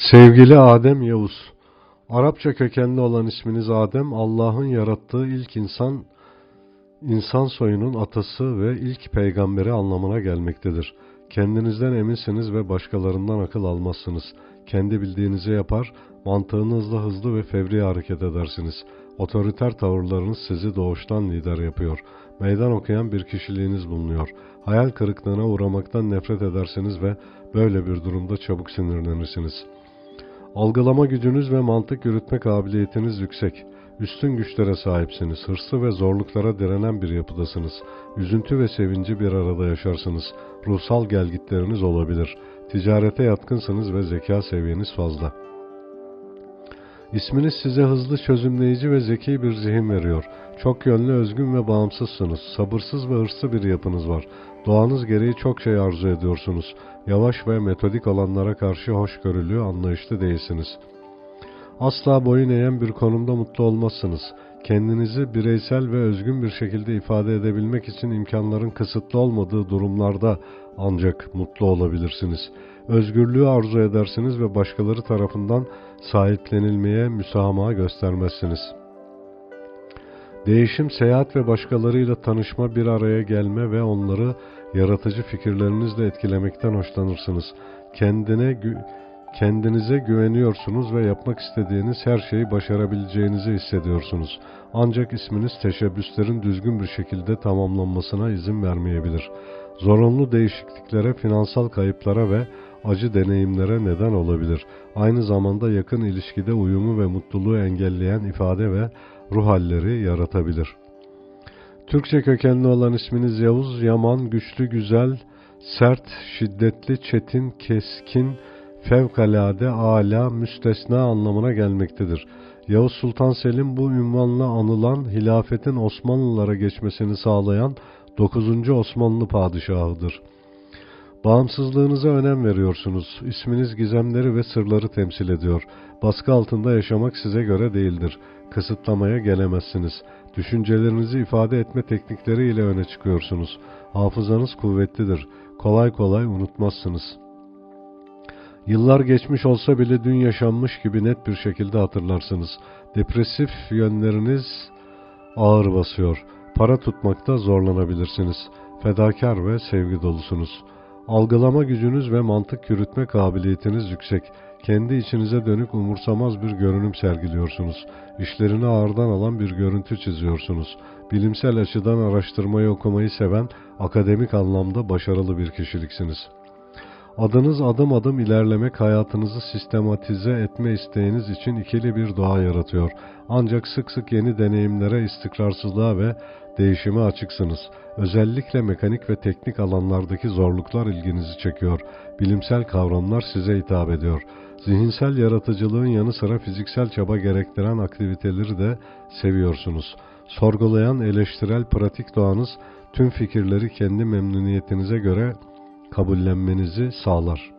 Sevgili Adem Yavuz, Arapça kökenli olan isminiz Adem, Allah'ın yarattığı ilk insan, insan soyunun atası ve ilk peygamberi anlamına gelmektedir. Kendinizden eminsiniz ve başkalarından akıl almazsınız. Kendi bildiğinizi yapar, mantığınızla hızlı ve fevri hareket edersiniz. Otoriter tavırlarınız sizi doğuştan lider yapıyor. Meydan okuyan bir kişiliğiniz bulunuyor. Hayal kırıklığına uğramaktan nefret edersiniz ve böyle bir durumda çabuk sinirlenirsiniz.'' Algılama gücünüz ve mantık yürütme kabiliyetiniz yüksek. Üstün güçlere sahipsiniz. Hırslı ve zorluklara direnen bir yapıdasınız. Üzüntü ve sevinci bir arada yaşarsınız. Ruhsal gelgitleriniz olabilir. Ticarete yatkınsınız ve zeka seviyeniz fazla. İsminiz size hızlı çözümleyici ve zeki bir zihin veriyor. Çok yönlü, özgün ve bağımsızsınız. Sabırsız ve hırslı bir yapınız var. Doğanız gereği çok şey arzu ediyorsunuz. Yavaş ve metodik olanlara karşı hoşgörülü, anlayışlı değilsiniz. Asla boyun eğen bir konumda mutlu olmazsınız. Kendinizi bireysel ve özgün bir şekilde ifade edebilmek için imkanların kısıtlı olmadığı durumlarda ancak mutlu olabilirsiniz. Özgürlüğü arzu edersiniz ve başkaları tarafından sahiplenilmeye müsamaha göstermezsiniz.'' Değişim, seyahat ve başkalarıyla tanışma, bir araya gelme ve onları yaratıcı fikirlerinizle etkilemekten hoşlanırsınız. Kendine gü kendinize güveniyorsunuz ve yapmak istediğiniz her şeyi başarabileceğinizi hissediyorsunuz. Ancak isminiz teşebbüslerin düzgün bir şekilde tamamlanmasına izin vermeyebilir. Zorunlu değişikliklere, finansal kayıplara ve acı deneyimlere neden olabilir. Aynı zamanda yakın ilişkide uyumu ve mutluluğu engelleyen ifade ve ruh halleri yaratabilir. Türkçe kökenli olan isminiz Yavuz, Yaman, güçlü, güzel, sert, şiddetli, çetin, keskin, fevkalade, âlâ, müstesna anlamına gelmektedir. Yavuz Sultan Selim bu ünvanla anılan hilafetin Osmanlılara geçmesini sağlayan 9. Osmanlı padişahıdır. Bağımsızlığınıza önem veriyorsunuz. İsminiz gizemleri ve sırları temsil ediyor. Baskı altında yaşamak size göre değildir. Kısıtlamaya gelemezsiniz. Düşüncelerinizi ifade etme teknikleri ile öne çıkıyorsunuz. Hafızanız kuvvetlidir. Kolay kolay unutmazsınız. Yıllar geçmiş olsa bile dün yaşanmış gibi net bir şekilde hatırlarsınız. Depresif yönleriniz ağır basıyor. Para tutmakta zorlanabilirsiniz. Fedakar ve sevgi dolusunuz. Algılama gücünüz ve mantık yürütme kabiliyetiniz yüksek. Kendi içinize dönük umursamaz bir görünüm sergiliyorsunuz. İşlerini ağırdan alan bir görüntü çiziyorsunuz. Bilimsel açıdan araştırmayı okumayı seven, akademik anlamda başarılı bir kişiliksiniz. Adınız adım adım ilerlemek, hayatınızı sistematize etme isteğiniz için ikili bir doğa yaratıyor. Ancak sık sık yeni deneyimlere, istikrarsızlığa ve değişime açıksınız. Özellikle mekanik ve teknik alanlardaki zorluklar ilginizi çekiyor. Bilimsel kavramlar size hitap ediyor. Zihinsel yaratıcılığın yanı sıra fiziksel çaba gerektiren aktiviteleri de seviyorsunuz. Sorgulayan, eleştirel, pratik doğanız tüm fikirleri kendi memnuniyetinize göre kabullenmenizi sağlar.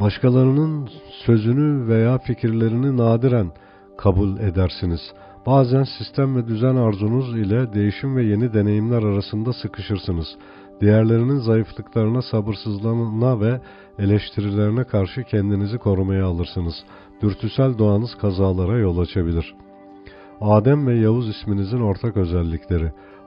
Başkalarının sözünü veya fikirlerini nadiren kabul edersiniz. Bazen sistem ve düzen arzunuz ile değişim ve yeni deneyimler arasında sıkışırsınız. Diğerlerinin zayıflıklarına, sabırsızlığına ve eleştirilerine karşı kendinizi korumaya alırsınız. Dürtüsel doğanız kazalara yol açabilir. Adem ve Yavuz isminizin ortak özellikleri.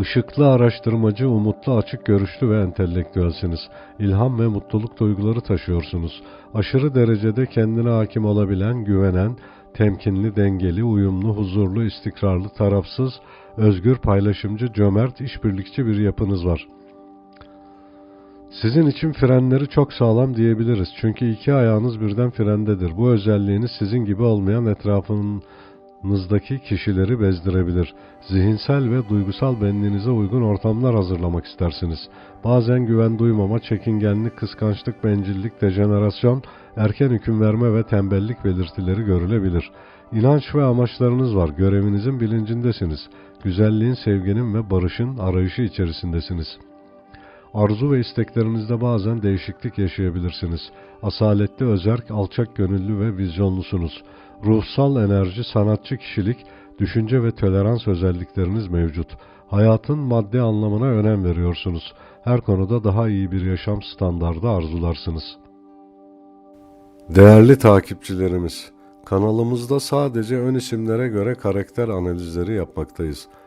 Işıklı araştırmacı, umutlu, açık görüşlü ve entelektüelsiniz. İlham ve mutluluk duyguları taşıyorsunuz. Aşırı derecede kendine hakim olabilen, güvenen, temkinli, dengeli, uyumlu, huzurlu, istikrarlı, tarafsız, özgür, paylaşımcı, cömert, işbirlikçi bir yapınız var. Sizin için frenleri çok sağlam diyebiliriz. Çünkü iki ayağınız birden frendedir. Bu özelliğiniz sizin gibi olmayan etrafının nızdaki kişileri bezdirebilir. Zihinsel ve duygusal benliğinize uygun ortamlar hazırlamak istersiniz. Bazen güven duymama, çekingenlik, kıskançlık, bencillik, dejenerasyon, erken hüküm verme ve tembellik belirtileri görülebilir. İnanç ve amaçlarınız var. Görevinizin bilincindesiniz. Güzelliğin, sevginin ve barışın arayışı içerisindesiniz. Arzu ve isteklerinizde bazen değişiklik yaşayabilirsiniz. Asaletli, özerk, alçak gönüllü ve vizyonlusunuz. Ruhsal enerji, sanatçı kişilik, düşünce ve tolerans özellikleriniz mevcut. Hayatın maddi anlamına önem veriyorsunuz. Her konuda daha iyi bir yaşam standardı arzularsınız. Değerli takipçilerimiz, kanalımızda sadece ön isimlere göre karakter analizleri yapmaktayız.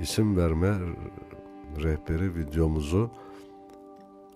isim verme rehberi videomuzu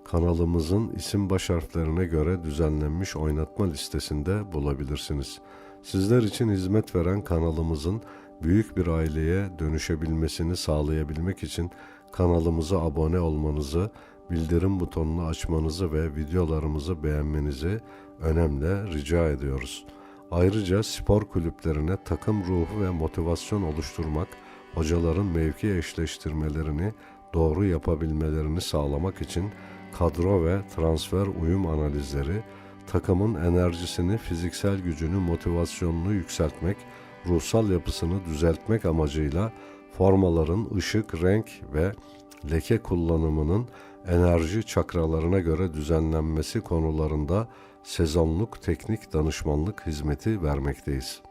kanalımızın isim baş harflerine göre düzenlenmiş oynatma listesinde bulabilirsiniz. Sizler için hizmet veren kanalımızın büyük bir aileye dönüşebilmesini sağlayabilmek için kanalımıza abone olmanızı, bildirim butonunu açmanızı ve videolarımızı beğenmenizi önemli rica ediyoruz. Ayrıca spor kulüplerine takım ruhu ve motivasyon oluşturmak, hocaların mevki eşleştirmelerini doğru yapabilmelerini sağlamak için kadro ve transfer uyum analizleri, takımın enerjisini, fiziksel gücünü, motivasyonunu yükseltmek, ruhsal yapısını düzeltmek amacıyla formaların ışık, renk ve leke kullanımının enerji çakralarına göre düzenlenmesi konularında sezonluk teknik danışmanlık hizmeti vermekteyiz.